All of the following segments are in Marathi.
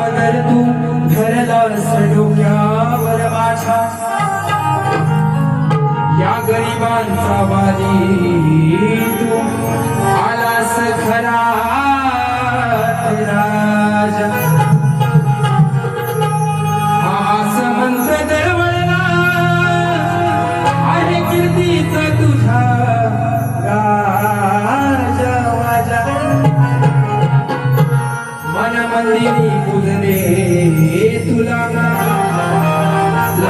सागर तू धरलास डोक्यावर माझ्या या गरिबांचा वाली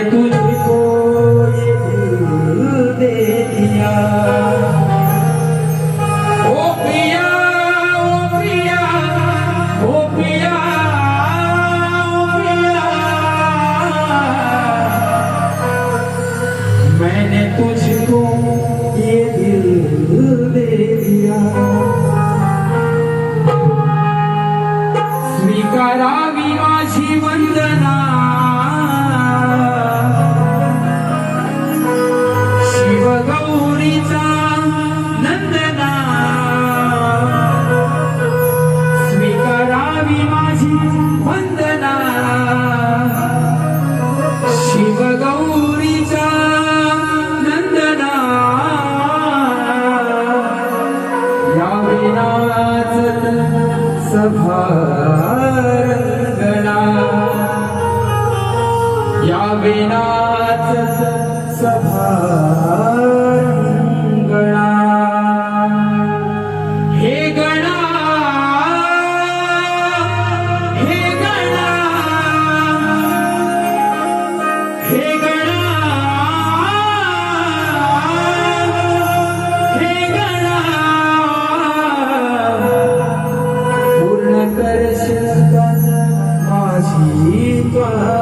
aleluya. सभारंगणा. या विनाच सभा 情断。